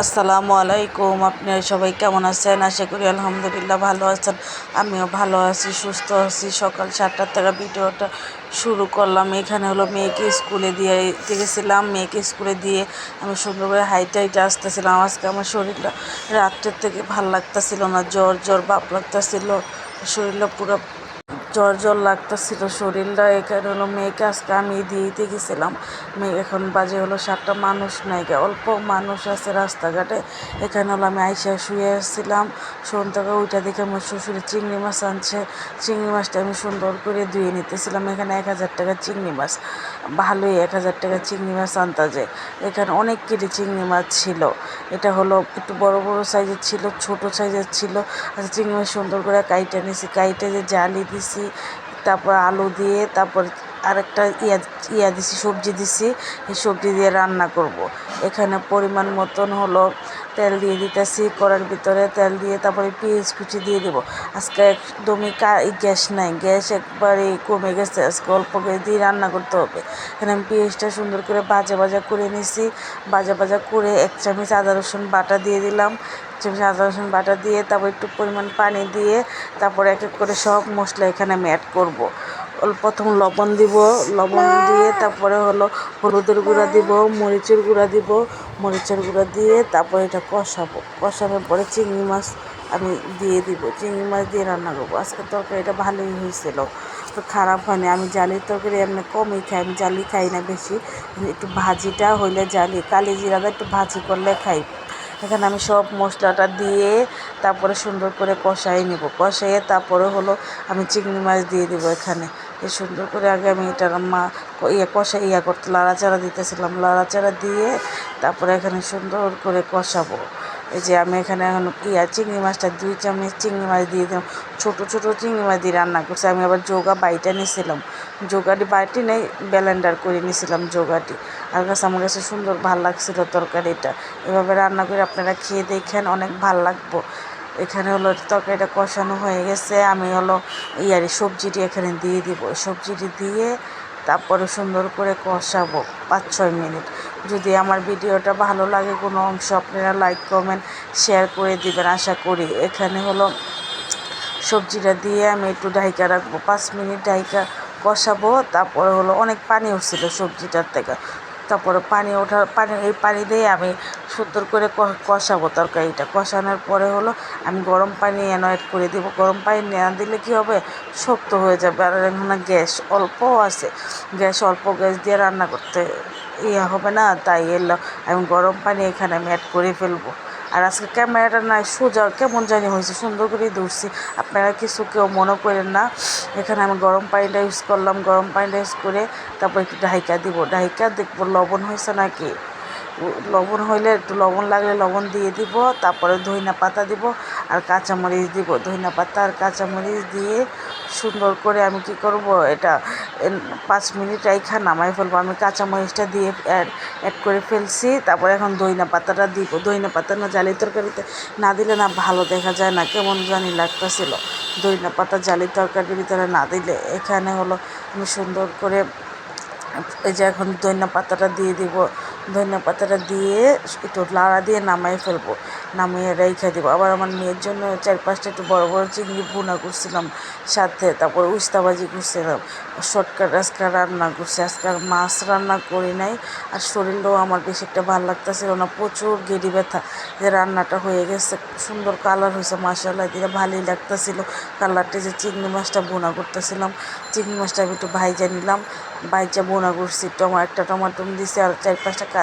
আসসালামু আলাইকুম। আপনারা সবাই কেমন আছেন? আশা করি আলহামদুলিল্লাহ ভালো আছেন। আমিও ভালো আছি, সুস্থ আছি। সকাল সাতটার থেকে ভিডিওটা শুরু করলাম। এখানে হলো মেয়েকে স্কুলে দিয়ে গেছিলাম। মেয়েকে স্কুলে দিয়ে আমি সুন্দর করে হাইটে হাইটে আসতেছিলাম। আজকে আমার শরীরটা রাত্রের থেকে ভালো লাগতেছিল না, জ্বর জ্বর, ভাব লাগতেছিল। শরীরটা পুরো জ্বর জ্বর লাগতেছিল শরীরটা এখানে হলো মেয়েকে আজকে আমি দিতে গেছিলাম। মেয়ে এখন বাজে হলো সাতটা, মানুষ নাই অল্প মানুষ আছে রাস্তাঘাটে। এখানে হলো আমি আইসা শুয়ে আসছিলাম সন্ধ্যাকে ওইটা দেখে আমার শ্বশুরে চিংড়ি মাছ আনছে। চিংড়ি মাছটা আমি সুন্দর করে ধুয়ে নিতেছিলাম, এখানে এক হাজার টাকা চিংড়ি মাছ। ভালোই এক হাজার টাকা চিংড়ি মাছ আনতা যায় এখানে অনেক কেটে চিংড়ি মাছ ছিল। এটা হলো একটু বড় বড় সাইজের ছিল, ছোট সাইজের ছিল। আচ্ছা চিংড়ি মাছ সুন্দর করে কাইটে নিয়েছি, কাইটে যে জালি দিছি তারপর আলু দিয়ে তারপর আরেকটা ইয়া ইয়া দিছি, সবজি দিছি, এই সবজি দিয়ে রান্না করব। এখানে পরিমাণ মতন হলো তেল দিয়ে দিতেছি, কড়ার ভিতরে তেল দিয়ে তারপরে পেঁয়াজ কুচি দিয়ে দেবো। আজকে একদমই কা গ্যাস নাই, গ্যাস একবারে কমে গেছে, আজকে অল্প গ্যাস দিয়ে রান্না করতে হবে। এখানে আমি পেঁয়াজটা সুন্দর করে বাজা বাজা করে নিছি বাজা বাজা করে এক চামচ আদা রসুন বাটা দিয়ে দিলাম। চামচ আদা রসুন বাটা দিয়ে তারপর একটু পরিমাণ পানি দিয়ে তারপরে এক এক করে সব মশলা এখানে আমি অ্যাড করব। প্রথম লবণ দিব, লবণ দিয়ে তারপরে হলো হলুদের গুঁড়া দিব, মরিচের গুঁড়া দিব, মরিচের গুঁড়া দিয়ে তারপরে এটা কষাবো। কষানোর পরে চিংড়ি মাছ আমি দিয়ে দিব। চিংড়ি মাছ দিয়ে রান্না করব। আজকে তরকারিটা ভালোই হয়েছিল। তো খারাপ হয়নি। আমি জালির তরকারি এমনি কমই খাই। আমি জালি খাই না বেশি। একটু ভাজিটা হইলে জালি। কালি জিরাটা একটু ভাজি করলে খাই। এখানে আমি সব মশলাটা দিয়ে তারপরে সুন্দর করে কষাই নেব। কষাইয়ে তারপরে হলো আমি চিংড়ি মাছ দিয়ে দেবো এখানে। এই সুন্দর করে আগে আমি এটা মা ইয়ে কষা, ইয়া করতে লাড়াচাড়া দিতেছিলাম। লাড়াচাড়া দিয়ে তারপরে এখানে সুন্দর করে কষাবো। এই যে আমি এখানে এখন ইয়া চিংড়ি মাছটা, দুই চামচ চিংড়ি মাছ দিয়ে দিলাম। ছোটো ছোটো চিংড়ি মাছ দিয়ে রান্না করছি। আমি আবার যোগা বাইটা নিয়েছিলাম যোগাটি, বাইটি নেই ব্যালেন্ডার করে নিয়েছিলাম যোগাটি। আর কাছে আমার কাছে সুন্দর ভালো লাগছিল তরকারিটা। এভাবে রান্না করে আপনারা খেয়ে দেখেন, অনেক ভালো লাগবো। এখানে হলো তরকারিটা কষানো হয়ে গেছে। আমি হলো ইয়ারি সবজিটি এখানে দিয়ে দিব। সবজিটি দিয়ে তারপরে সুন্দর করে কষাবো পাঁচ ছয় মিনিট। যদি আমার ভিডিওটা ভালো লাগে কোনো অংশ, আপনারা লাইক, কমেন্ট, শেয়ার করে দিবেন আশা করি। এখানে হলো সবজিটা দিয়ে আমি একটু ঢাইকা রাখব। পাঁচ মিনিট ঢাইকা কষাবো। তারপরে হলো অনেক পানি উঠছিল সবজিটার থেকে। তারপরে পানি ওঠার, পানি, এই পানি দিয়ে আমি সুন্দর করে কষাবো তরকারিটা। কষানোর পরে হলো আমি গরম পানি অ্যানয়েড করে দেবো। গরম পানি না দিলে কি হবে? শক্ত হয়ে যাবে। আর এখানে গ্যাস অল্প আছে। গ্যাস অল্প গ্যাস দিয়ে রান্না করতে ইয়ে হবে না, তাই এলো। আমি গরম পানি এখানে আমি অ্যাড করে ফেলব। আর আজকে ক্যামেরাটা নাই, সোজা কেমন জানি হয়েছে, সুন্দর করেই ধরছি। আপনারা কিছু কেউ মনে করেন না। এখানে আমি গরম পানিটা ইউজ করলাম, গরম পানিটা ইউজ করে তারপর একটু ঢাইকা দিব। ঢাইকা দেখব লবণ হয়েছে নাকি? লবণ হইলে একটু লবণ লাগলে লবণ দিয়ে দিব, তারপরে ধইনা পাতা দিব আর কাঁচামরিচ দিব। ধইনা পাতা আর কাঁচামরিচ দিয়ে সুন্দর করে আমি কি করব, এটা পাঁচ মিনিট রাইখা নামাই ফেলব। আমি কাঁচামরিচটা দিয়ে অ্যাড অ্যাড করে ফেলছি। তারপর এখন দইনা পাতাটা দিব। দইনা পাতা না জালি তরকারিতে না দিলে না ভালো দেখা যায় না। কেমন জানি লাগতেছিল। দইনা পাতা জালি তরকারির ভিতরে না দিলে এখানে হলো আমি সুন্দর করে এই যে এখন ধনিয়া পাতাটা দিয়ে দিব ধনিয়া পাতাটা দিয়ে একটু লাড়া দিয়ে নামাই ফেলব, নামিয়ে রেখে দেবো। আবার আমার মেয়ের জন্য চার পাঁচটা একটু বড় বড় চিংড়ি ভুনা করছিলাম সাথে, তারপর উস্তাবাজি করছিলাম, শর্টকাট আজকে রান্না করছি, আজকে আর মাছ রান্না করি নাই, আর শরীরটাও আমার বেশি একটা ভালো লাগতেছিল না, প্রচুর গেড়ি ব্যথা, যে রান্নাটা হয়ে গেছে, সুন্দর কালার হয়েছে মাসাল্লাহ দিয়ে ভালোই লাগতেছিল। কালারটা যে চিংড়ি মাছটা বোনা করতেছিলাম, চিংড়ি মাছটা আমি একটু ভাইজা নিলাম, ভাইজা বোনা করছি টমা একটা টমাটো দিছি আর চার পাঁচটা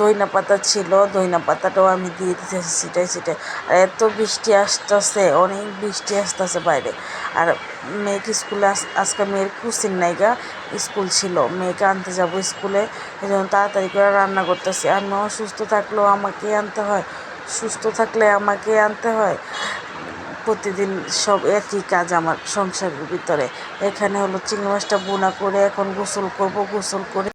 দইনা পাতা ছিল, দইনা পাতাটাও আমি দিয়ে দিতেছি সিটাই সিটাই আর এত বৃষ্টি আসতেছে, অনেক বৃষ্টি আসতেছে বাইরে। আর মেয়েকে স্কুলে আজকে মেয়ের কুসিন নাইগা স্কুল ছিল। মেয়েকে আনতে যাব স্কুলে এই জন্য তাড়াতাড়ি করে রান্না করতেছি। আমি অসুস্থ থাকলেও আমাকে আনতে হয়, সুস্থ থাকলে আমাকে আনতে হয়। প্রতিদিন সব একই কাজ আমার সংসারের ভিতরে। এখানে হলো চিংড়ি মাছটা বোনা করে এখন গোসল করব, গোসল করে